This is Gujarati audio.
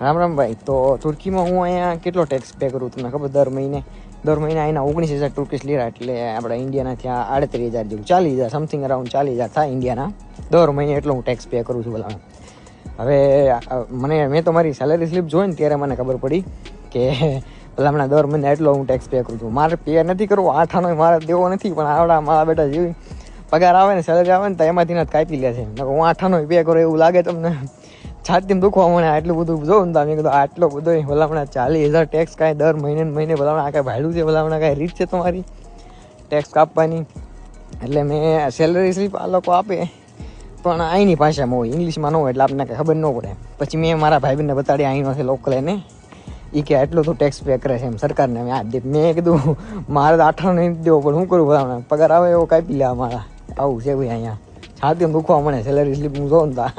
રામ રામ ભાઈ, તો તુર્કીમાં હું અહીંયા કેટલો ટેક્સ પે કરું તમને ખબર? દર મહિને દર મહિને અહીંના ઓગણીસ હજાર તુર્કીશ લીરા એટલે આપણા ઇન્ડિયાના ત્યાં આડત્રીસ હજાર જેવું, ચાલીસ હજાર સમથિંગ અરાઉન્ડ ચાલીસ હજાર થાય ઇન્ડિયાના. દર મહિને એટલો હું ટેક્સ પે કરું છું ભલા હવે મને, મેં તો મારી સેલરી સ્લીપ જોઈ ને ત્યારે મને ખબર પડી કે હમણાં દર મહિને એટલો હું ટેક્સ પે કરું છું. મારે પે નથી કરવો, આઠાનો મારે દેવો નથી, પણ આવડા મારા બેટા જેવી પગાર આવે ને સેલરી આવે ને તો એમાંથી કાપી લે છે. હું આઠાનો પે કરું એવું લાગે તમને? છાતીમાં દુખવા મને આટલું બધું. જો ને તો મેં કીધું, આટલો બધો ભલામણા ચાલીસ હજાર ટેક્સ કાંઈ દર મહિને મહિને ભલામણા કાંઈ ભાડું છે, ભલામણા કાંઈ રીત છે તમારી? ટેક્સ કાપવાની. એટલે મેં સેલરી સ્લીપ આ લોકો આપે, પણ અહીંની ભાષામાં હોય, ઇંગ્લિશમાં ન હોય, એટલે આપણને કંઈ ખબર ન પડે. પછી મેં મારા ભાઈબંધને બતાડી અહીંનો છે લોકલ એને. એ કે આટલો તો ટેક્સ પે કરે છે એમ, સરકારને મેં આ મેં કીધું, મારે તો આઠાનો નહીં દેવો, પણ શું કરું ભલામણા? પગાર આવે એવો કાપી લે મારા આવું છે ભાઈ અહીંયા. છાતી દુખવા મળે સેલરી સ્લીપ હું જોઉં તા.